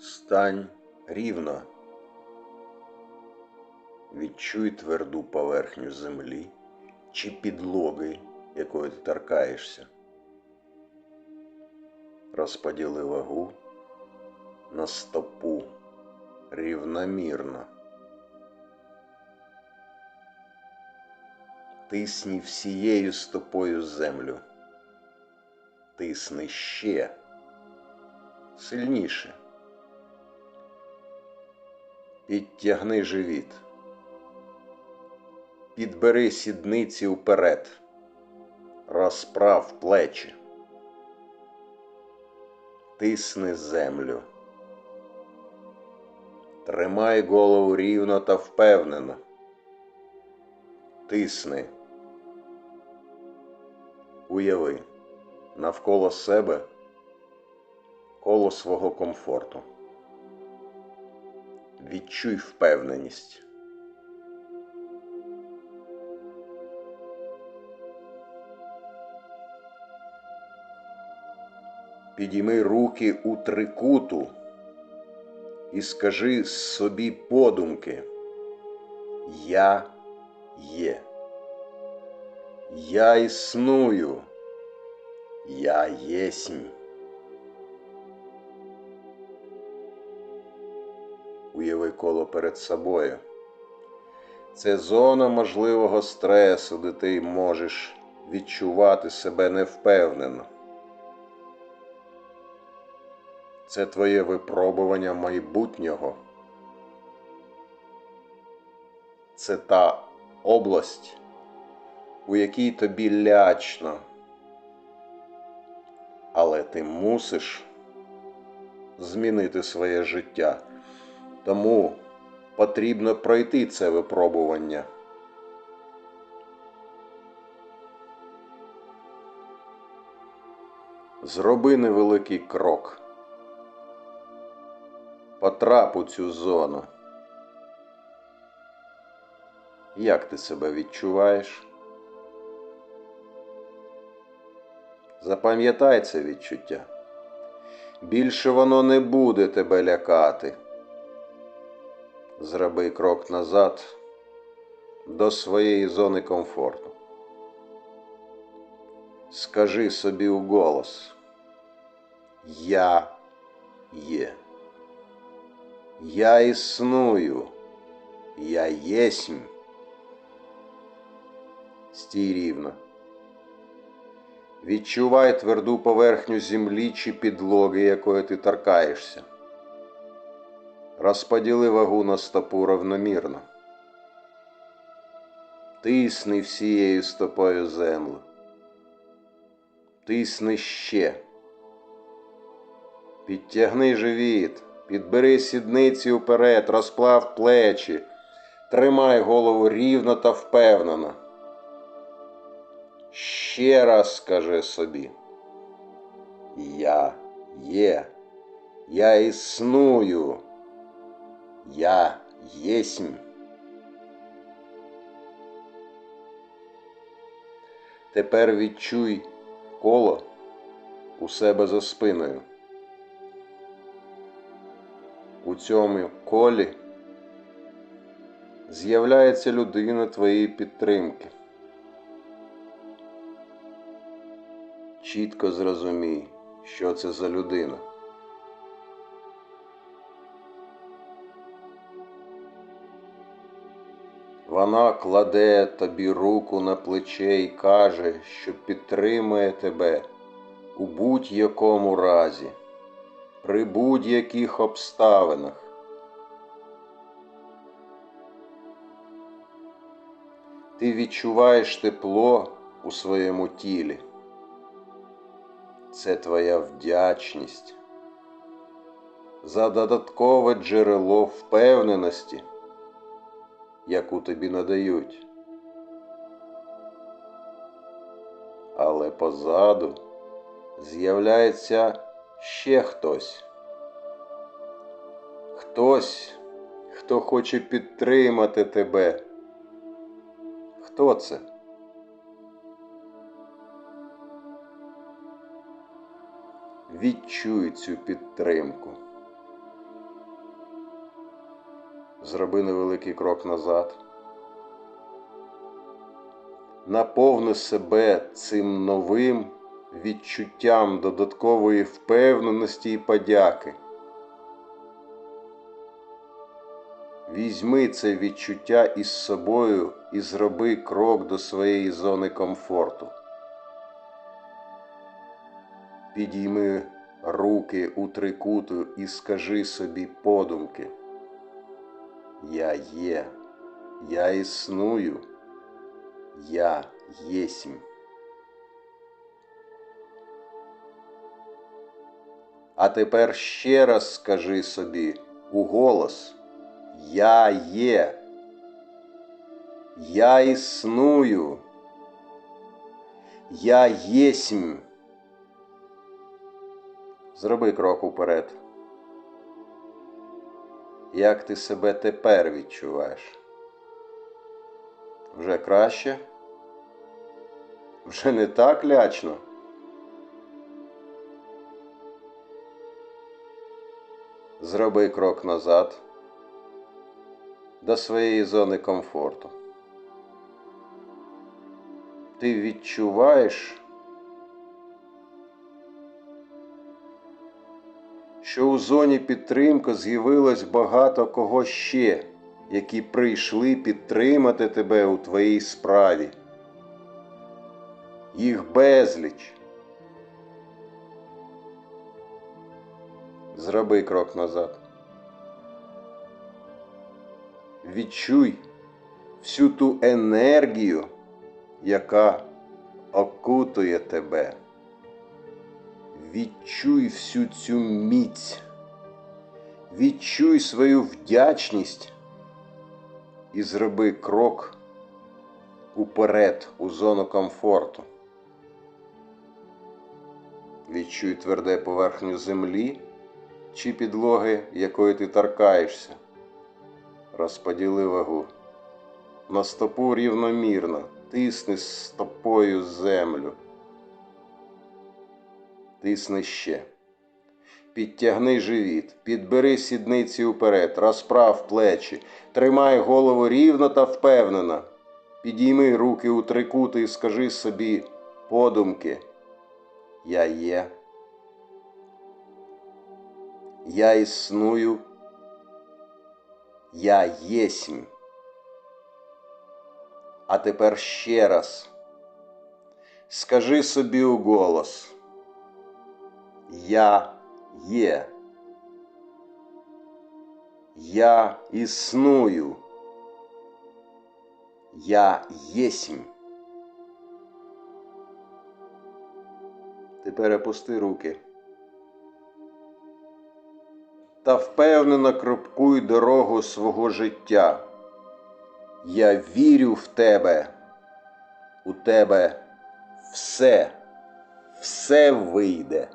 Стань рівно. Відчуй тверду поверхню землі чи підлоги, якою ти торкаєшся. Розподіли вагу на стопу рівномірно. Тисні всією стопою землю. Тисни ще сильніше. Підтягни живіт. Підбери сідниці вперед. Розправ плечі. Тисни землю. Тримай голову рівно та впевнено. Тисни. Уяви навколо себе коло свого комфорту. Відчуй впевненість. Підійми руки у трикуту і скажи собі подумки. Я є. Я існую. Я єсмь. Уяви коло перед собою. Це зона можливого стресу, де ти можеш відчувати себе невпевнено. Це твоє випробування майбутнього. Це та область, у якій тобі лячно. Але ти мусиш змінити своє життя. Тому потрібно пройти це випробування. Зроби невеликий крок. Потрап у цю зону. Як ти себе відчуваєш? Запам'ятай це відчуття. Більше воно не буде тебе лякати. Зроби крок назад до своєї зони комфорту. Скажи собі у голос Я є. Я існую. Я єсмь. Стій рівно. Відчувай тверду поверхню землі чи підлоги, якої ти торкаєшся. Розподіли вагу на стопу равномірно. Тисни всією стопою землю. Тисни ще. Підтягни живіт, підбери сідниці вперед, розплав плечі, тримай голову рівно та впевнено. Ще раз скажи собі. Я є, я існую. Я єсмь. Тепер відчуй коло у себе за спиною. У цьому колі з'являється людина твоєї підтримки. Чітко зрозумій, що це за людина. Вона кладе тобі руку на плече і каже, що підтримує тебе у будь-якому разі, при будь-яких обставинах. Ти відчуваєш тепло у своєму тілі. Це твоя вдячність за додаткове джерело впевненості яку тобі надають. Але позаду з'являється ще хтось. Хтось, хто хоче підтримати тебе. Хто це? Відчуй цю підтримку. Зроби невеликий крок назад. Наповни себе цим новим відчуттям додаткової впевненості і подяки. Візьми це відчуття із собою і зроби крок до своєї зони комфорту. Підійми руки у трикуту і скажи собі подумки. Я є, я існую, я єсмь. А тепер ще раз скажи собі у голос Я є. Я існую. Я єсмь. Зроби крок уперед. Як ти себе тепер відчуваєш? Вже краще? Вже не так лячно? Зроби крок назад до своєї зони комфорту. Ти відчуваєш, що у зоні підтримки з'явилось багато кого ще, які прийшли підтримати тебе у твоїй справі. Їх безліч. Зроби крок назад. Відчуй всю ту енергію, яка окутує тебе. Відчуй всю цю міць, відчуй свою вдячність і зроби крок уперед у зону комфорту. Відчуй тверде поверхню землі чи підлоги, якої ти торкаєшся. Розподіли вагу. На стопу рівномірно, тисни стопою землю. Тисни ще. Підтягни живіт, підбери сідниці уперед, розправ плечі, тримай голову рівно та впевнено. Підійми руки у трикути і скажи собі подумки. Я є. Я існую. Я єсмь. А тепер ще раз. Скажи собі у голос. Я є. Я існую. Я єсмь. Тепер опусти руки. Та впевнено крокуй дорогу свого життя. Я вірю в тебе. У тебе все, все вийде.